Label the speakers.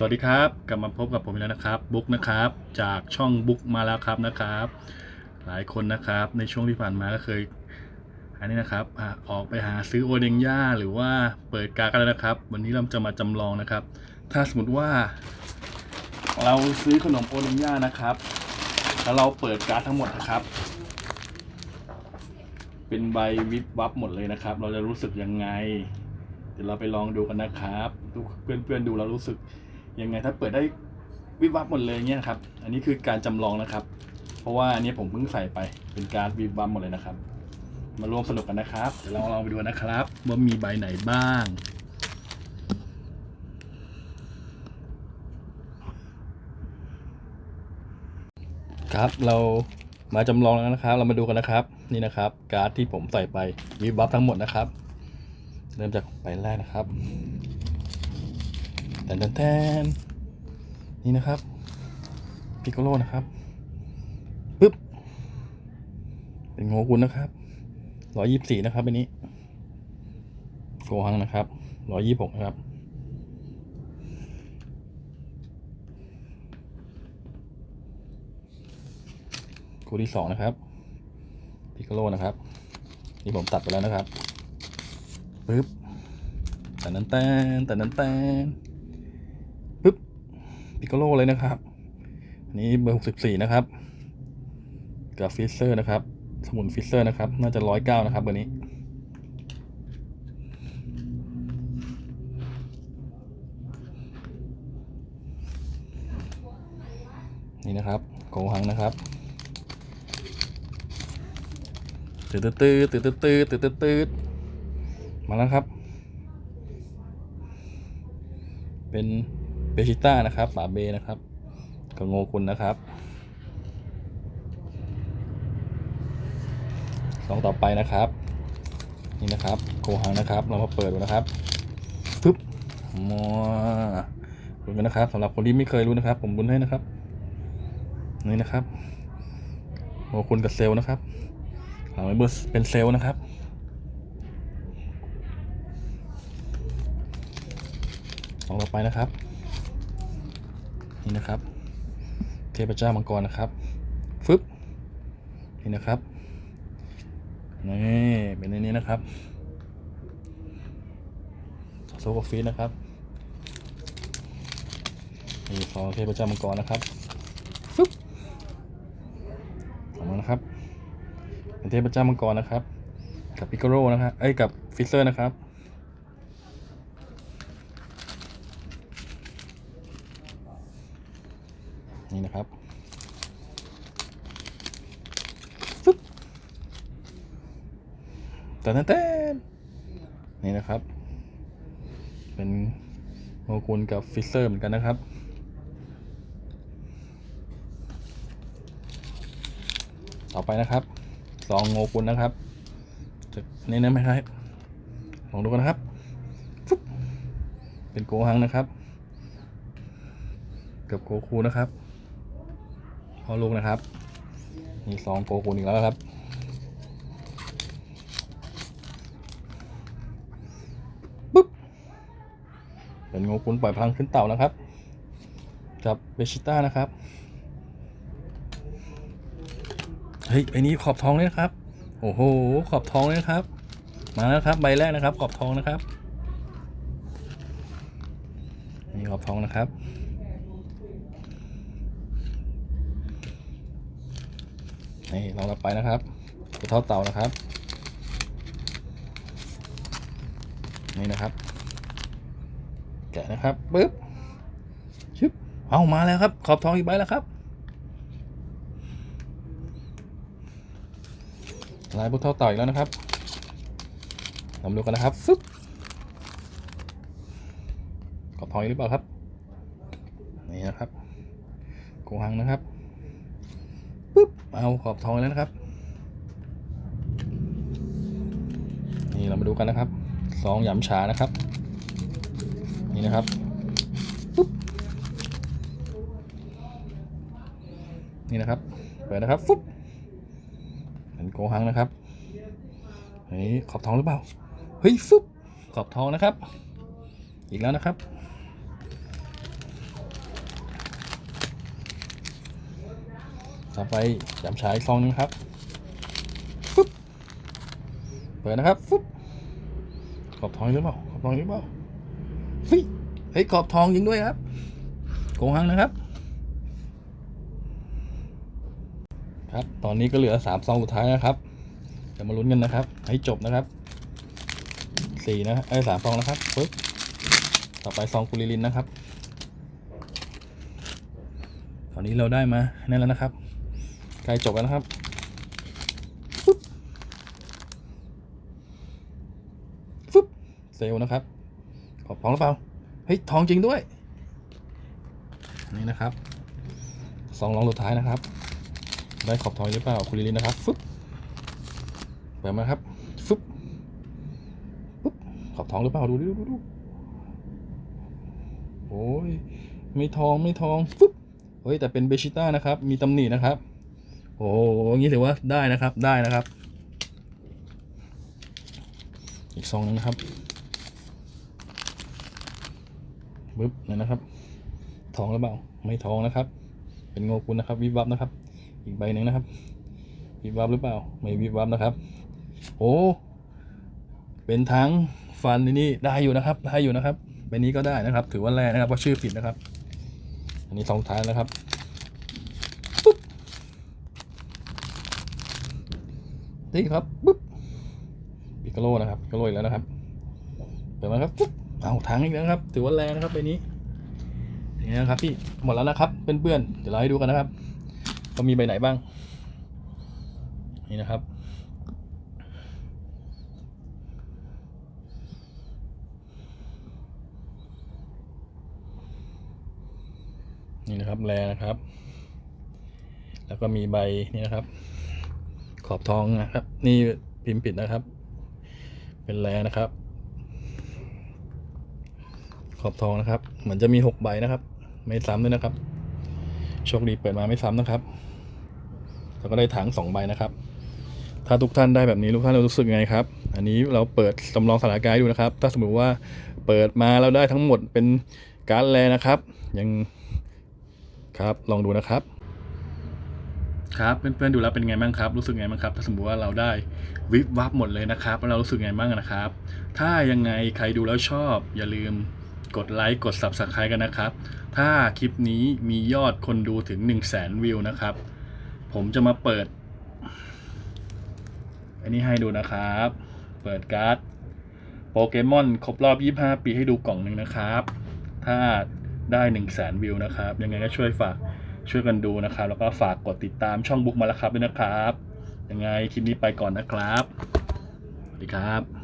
Speaker 1: สวัสดีครับกลับมาพบกับผมอีกแล้วนะครับบุ๊กนะครับจากช่องบุ๊กมาแล้วครับนะครับ หลายคนนะครับในช่วงที่ผ่านมาก็เคยอันนี้นะครับอะออกไปหาซื้อโอเดงย่าหรือว่าเปิดกากันแล้วนะครับ วันนี้เราจะมาจำลองนะครับ ถ้าสมมติว่า เราซื้อขนมโอเดงย่านะครับแล้วเราเปิดการทั้งหมดนะครับ เป็นใบวิบวับหมดเลยนะครับ เราจะรู้สึกยังไง เดี๋ยวเราไปลองดูกันนะครับเพื่อนๆดูเรารู้สึก ยังไงถ้าเปิดได้วิบวับหมดเลยเนี่ยครับ อันนี้คือการจำลองนะครับ เพราะว่าอันนี้ผมเพิ่งใส่ไปเป็นการวิบวับหมดเลยนะครับ มาร่วมสนุกกันนะครับเดี๋ยวเราลองไปดูนะครับว่ามีใบไหนบ้างครับเรามาจำลองแล้วนะครับ เรามาดูกันนะครับ นี่นะครับ การ์ดที่ผมใส่ไปวิบวับทั้งหมดนะครับ เริ่มจากใบแรกนะครับ แทนแทนแทนนี่นะครับพิกโกโลนะครับปึ๊บเป็นโงกุลนะครับร้อยยี่สิบสี่นะครับอันนี้โกหังนะครับร้อยยี่สิบหกนะครับคู่ที่สองนะครับพิกโกโลนะครับนี่ผมตัดไปแล้วนะครับปึ๊บแต่นั้นแตนแต่นั้นแตน ปิโกโลเลยนะครับ อันนี้เบอร์หกสิบี่นะครับ กับฟิสเซอร์นะครับ สมุนฟิสเซอร์นะครับ น่าจะร้อยเก้านะครับเบอร์นี้นี่นะครับโกหังนะครับตืดตืดตืดตืดตืดตืดมาแล้วครับ เป็น บชิต้านะครับฝาเบนะครับกับโงกุลนะครับลองต่อไปนะครับ นี่นะครับโกหังนะครับเรามาเปิดดูนะครับปึ๊บมัวลุ้นกันนะครับสำหรับคนที่ไม่เคยรู้นะครับ ผมบุญให้นะครับนี่นะครับโงกุลกับเซลนะครับหลังเบอร์เป็นเซลนะครับสองต่อไปนะครับ นี่นะครับ เทพเจ้ามังกรนะครับฟึบนี่นะครับนี่เป็นในนี้นะครับโซกฟีนะครับนี่ของเทพเจ้ามังกรนะครับฟึบออกมานะครับเป็นเทพเจ้ามังกรนะครับ กับพิกโรนะครับเอ้ยกับฟิเซอร์นะครับ นี่นะครับฟึบต่แต่แต่นี่นะครับ เป็นโมกุลกับฟิสเซอร์เหมือนกันนะครับต่อไปนะครับสองโงกุลนะครับจะเน้นไหมครับลองดูกันนะครับฟึบเป็นโกหังนะครับ กับโกคูนะครับ พ่อลูกนะครับมีสองโกคูอีกแล้วครับปึ๊บเป็นโงกุลปล่อยพลังขึ้นเต่านะครับกับเบชิต้านะครับเฮ้ยไอ้นี้ขอบทองเลยครับโอ้โหขอบทองเลยครับ มาแล้วครับใบแรกนะครับ ขอบทองนะครับนี่ขอบทองนะครับ นี่เรารับไปนะครับกระเท่าเต่านะครับ นี่นะครับ แกะนะครับปึ๊บชึบเอามาแล้วครับ ขอบทองอีกใบแล้วครับลายพวกเท่าเต่าอีกแล้วนะครับลองดูกันนะครับฟึบขอบทองอีกหรือเปล่าครับ นี่นะครับโกหังนะครับ เอาขอบทองแล้วนะครับ นี่เรามาดูกันนะครับสองหยำฉานะครับ นี่นะครับปึ๊บนี่นะครับ เปิดนะครับฟึบเป็นโกหังนะครับเฮ้ยขอบทองหรือเปล่า เฮ้ยฟึบขอบทองนะครับ อีกแล้วนะครับ ต่อไปจำฉายซองหนึงครับฟุ๊บเปิดนะครับฟุ๊บขอบทองหรือเปล่าขอบทองหรือเปล่าเฮ้ยเฮ้ยขอบทองจริงด้วยครับโกงหังนะครับ ครับตอนนี้ก็เหลือสามซองสุดท้ายนะครับเดี๋ยวมาลุ้นกันนะครับ ให้จบนะครับสี่นะไอ้สามซองนะครับปึ๊บต่อไปซองกุลิลินนะครับตอนนี้เราได้มาแน่แล้วนะครับ กล้จบแล้วนะครับปึ๊บฟึบเซลล์นะครับขอบทองหรือเปล่าเฮ้ยทองจริงด้วย นี่นะครับซองรองสุดท้ายนะครับ ได้ขอบทองหรือเปล่าคุณลิลินนะครับฟึบเปิดมาครับฟึบปุ๊บขอบทองหรือเปล่าดูดิดูดูดูโอ้ยไม่ทองไม่ทองฟึบเฮ้ยแต่เป็นเบชิต้านะครับ มีตำหนินะครับ โอ้โหอย่างนี้ถือว่าได้นะครับ ได้นะครับ อีกซองหนึงนะครับบึ๊บนี่นะครับ ทองหรือเปล่า ไม่ทองนะครับ เป็นโงกุลนะครับ วิบวับนะครับ อีกใบหนึ่งนะครับ วิบวับหรือเปล่า ไม่วิบวับนะครับ โอ้ เป็นทั้งฟันนี่ได้อยู่นะครับ ได้อยู่นะครับใบนี้ก็ได้นะครับ ถือว่าแร่นะครับเพราะชื่อผิดนะครับ อันนี้สองท้ายแล้วครับ นี่ครับปุ๊บปิกาโลนะครับปิกาโลอีกแล้วนะครับเปิดมาครับปุ๊บเอาทางอีกแล้วครับ ถือว่าแรงนะครับใบนี้อย่างนี้นะครับพี่หมดแล้วนะครับเพื่อนๆเดี๋ยวเราให้ดูกันนะครับว่ามีใบไหนบ้าง นี่นะครับนี่นะครับแรนะครับ แล้วก็มีใบนี่นะครับ ขอบทองนะครับ นี่พิมพ์ผิดนะครับ เป็นแรนะครับ ขอบทองนะครับ เหมือนจะมีหกใบนะครับ ไม่ซ้ำด้วยนะครับ โชคดีเปิดมาไม่ซ้ำนะครับแล้วก็ได้ถังสองใบนะครับ ถ้าทุกท่านได้แบบนี้ทุกท่านรู้สึกไงครับ อันนี้เราเปิดจำลองสถานการณ์ดูนะครับ ถ้าสมมติว่าเปิดมาแล้วได้ทั้งหมดเป็นการ์ดแรนะครับ ยังครับลองดูนะครับ ครับเพื่อนๆดูแล้วเป็นไงบ้างครับ รู้สึกไงบ้างครับ ถ้าสมมติว่าเราได้วิบวับหมดเลยนะครับแล้วเรารู้สึกไงบ้างนะครับ ถ้ายังไงใครดูแล้วชอบ อย่าลืมกดไลค์กด Subscribe กันนะครับ ถ้าคลิปนี้มียอดคนดูถึง 1 0 0 0 0แสนวิวนะครับ ผมจะมาเปิด อันนี้ให้ดูนะครับ เปิดการ์ดโปเกมอนครบรอบ 25 ปีให้ดูกล่องหนึ่งนะครับ ถ้าได้ 1 0 0 0 0แสนวิวนะครับ ยังไงก็ช่วยฝาก ช่วยกันดูนะครับ แล้วก็ฝากกดติดตามช่องบุ๊กมาแล้วครับด้วยนะครับ ยังไงคลิปนี้ไปก่อนนะครับ สวัสดีครับ